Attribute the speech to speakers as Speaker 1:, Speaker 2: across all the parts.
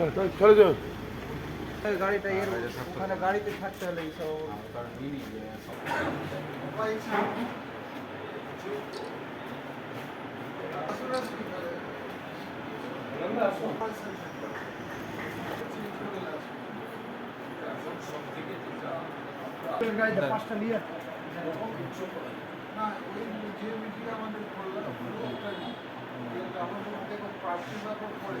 Speaker 1: চলে যাও।
Speaker 2: গাড়িটা এর ওখানে গাড়িতে থাকতে হলে গাড়িতে পাঁচটা নিয়ে
Speaker 3: না ওই যে মিটিং আমাদের করলাম আমাদের প্রার্থী করে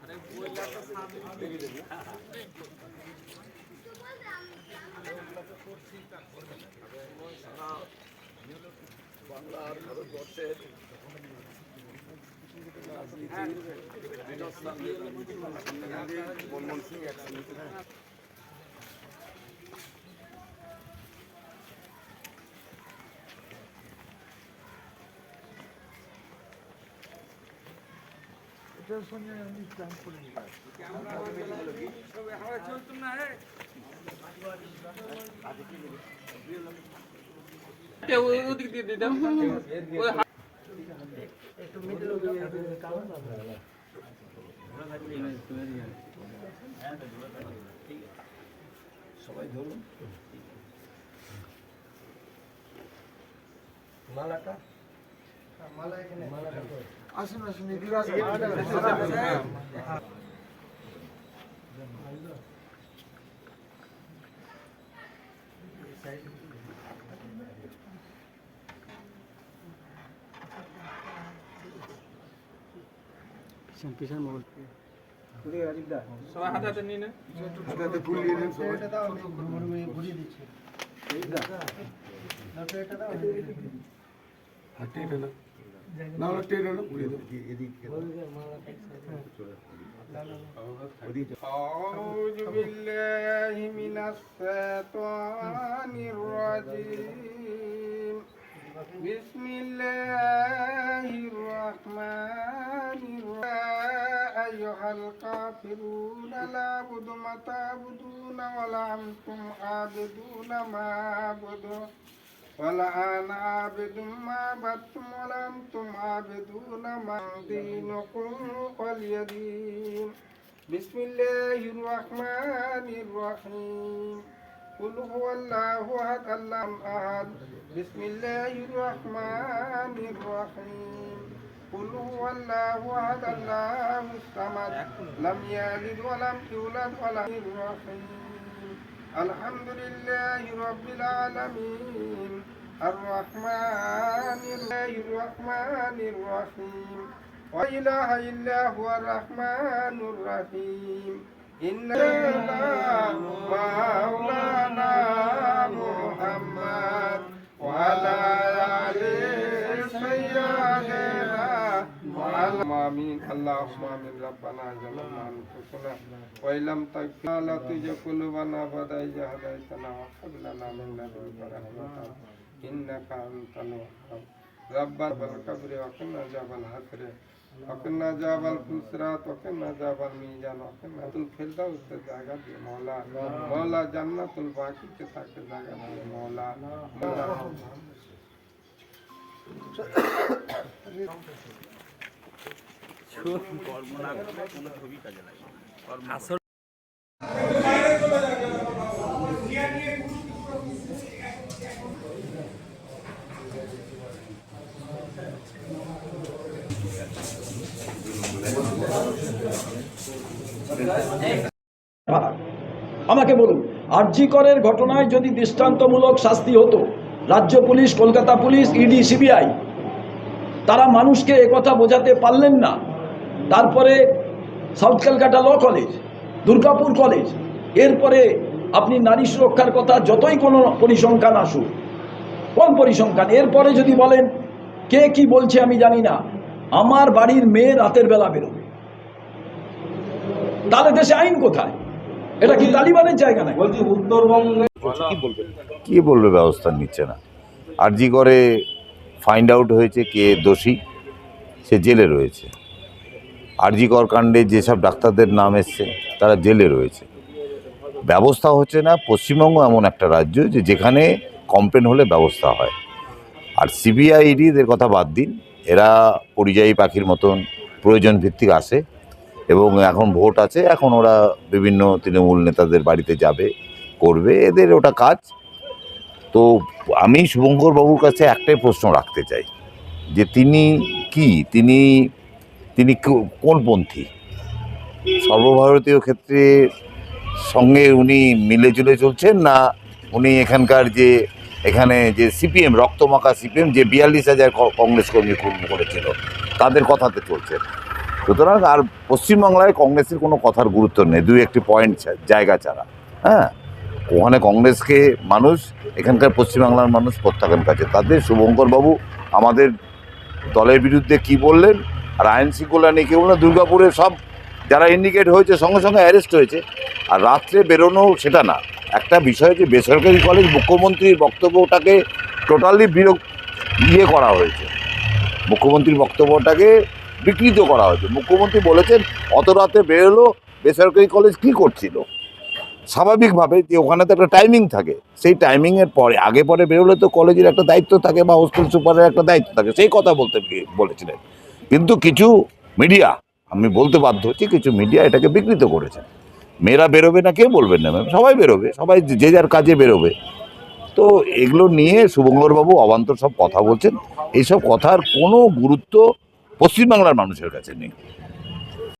Speaker 3: খুব ভারতবর্ষের করে সিং একটা ভয় তৈরি করেছে এসআর তৈরি না করে আর পেলে তাদের কাজ আসুন আসুন এদিকে আসুন। হাতে ফুল দিয়ে দিন সবাই
Speaker 2: এটা দাও আমি ঘুরিয়ে দিচ্ছি
Speaker 1: হাতে এটা না না ওরা টেনে না ঘুরিয়ে দাও
Speaker 3: أعوذ بالله من الشيطان الرجيم بسم الله الرحمن الرحيم يا أيها الكافرون لا أعبد ما تعبدون ولا أنتم عابدون ما أعبد ولا أنا عابد ما عبدتم ولا أنتم عابدون ما دينكم ولي بسم الله الرحمن الرحيم قل هو الله أحد الله أحد بسم الله الرحمن الرحيم قل هو الله أحد الله الصمد لم يلد ولم يولد ولم الرحيم الحمد لله رب العالمين. الرحمن الله الرحمن الرحيم. لا إله إلا هو الرحمن الرحيم. إن مولانا محمد وعلى آمين اللهم آمين ربنا ظلمنا أنفسنا وإن لم تغفر لنا تجعل قلوبنا بعد إذ هديتنا وهب لنا من لدنك رحمة إنك أنت الوهاب ربنا بالقبر وقنا عذاب الحسر وقنا عذاب الفسرات وقنا عذاب الميزان وقنا الفردوس سے جگہ دے مولا مولا جنت الباقی کے ساتھ جگہ دے مولا مولا Thank you.
Speaker 4: আমাকে বলুন, আরজি করের ঘটনায় যদি দৃষ্টান্তমূলক শাস্তি হতো, রাজ্য police, Kolkata police, ED, CBI, তারা মানুষকে একথা বোঝাতে পারলেন না। তারপরে South Calcutta Law College Durgapur college এরপরে আপনি নারী সুরক্ষার কথা যতই কোনো পরিসংখ্যান আসুক কোন পরিসংখ্যান এরপরে যদি বলেন কে কি বলছে আমি জানি না আমার বাড়ির মেয়ে রাতের বেলা বেরোবে। তাহলে দেশে আইন কোথায়? এটা কি তালিবানের জায়গা নাকি?
Speaker 5: কি বলবে? ব্যবস্থা নিচ্ছে না। আরজি করে ফাইন্ড আউট হয়েছে কে দোষী সে জেলে রয়েছে। আরজি কর কাণ্ডে যেসব ডাক্তারদের নাম এসছে, তারা জেলে রয়েছে। ব্যবস্থা হচ্ছে না, পশ্চিমবঙ্গ এমন একটা রাজ্য যে যেখানে কমপ্লেন হলে ব্যবস্থা হয়। আর সিবিআই ইডিদের কথা বাদ দিন, এরা পরিযায়ী পাখির মতন প্রয়োজন ভিত্তিক আসে এবং এখন ভোট আছে, এখন ওরা বিভিন্ন তৃণমূল নেতাদের বাড়িতে যাবে, করবে, এদের ওটা কাজ। তো আমি শুভঙ্কর বাবুর কাছে একটাই প্রশ্ন রাখতে চাই, যে তিনি কি? তিনি তিনি কোন পন্থী? সর্বভারতীয় ক্ষেত্রে সঙ্গে উনি মিলে জুলে চলছেন না উনি এখানকার যে, এখানে যে সিপিএম, রক্তমাখা সিপিএম, যে বিয়াল্লিশ হাজার কংগ্রেস কর্মী খুন করেছিল, তাদের কথাতে চলছেন সুতরাং আর পশ্চিমবাংলায় কংগ্রেসের কোনো কথার গুরুত্ব নেই, দুই একটি পয়েন্ট জায়গা ছাড়া হ্যাঁ? ওখানে কংগ্রেসকে মানুষ, এখানকার পশ্চিমবাংলার মানুষ প্রত্যাখ্যান কাছে তাদের শুভঙ্কর বাবু আমাদের দলের বিরুদ্ধে কি বললেন? আর আইন শৃঙ্খলা নিয়ে কি বললেন দুর্গাপুরে সব যারা ইন্ডিকেট হয়েছে, সঙ্গে সঙ্গে অ্যারেস্ট হয়েছে। আর রাত্রে বেরোনো সেটা না। একটা বিষয় যে বেসরকারি কলেজ মুখ্যমন্ত্রীর বক্তব্যটাকে টোটালি বিরোগ ইয়ে করা হয়েছে। মুখ্যমন্ত্রীর বক্তব্যটাকে বিকৃত করা হয়েছে। মুখ্যমন্ত্রী বলেছেন, অত রাতে বেরোলো, বেসরকারি কলেজ কি করছিল? স্বাভাবিকভাবে যে ওখানে তো একটা টাইমিং থাকে। সেই টাইমিংয়ের পরে, আগে পরে বেরোলে তো কলেজের একটা দায়িত্ব থাকে বা হোস্টেল সুপারের একটা দায়িত্ব থাকে। সেই কথা বলতে বলেছিলেন। কিন্তু কিছু মিডিয়া, আমি বলতে বাধ্য হচ্ছি কিছু মিডিয়া এটাকে বিকৃত করেছে। মেয়েরা বেরোবে না, কে বলবেন না ম্যাম? সবাই বেরোবে, সবাই যে যার কাজে বেরোবে। তো এগুলো নিয়ে শুভঙ্করবাবু অবান্তর সব কথা বলছেন। এইসব কথার কোনো গুরুত্ব পশ্চিমবাংলার মানুষের কাছে নেই।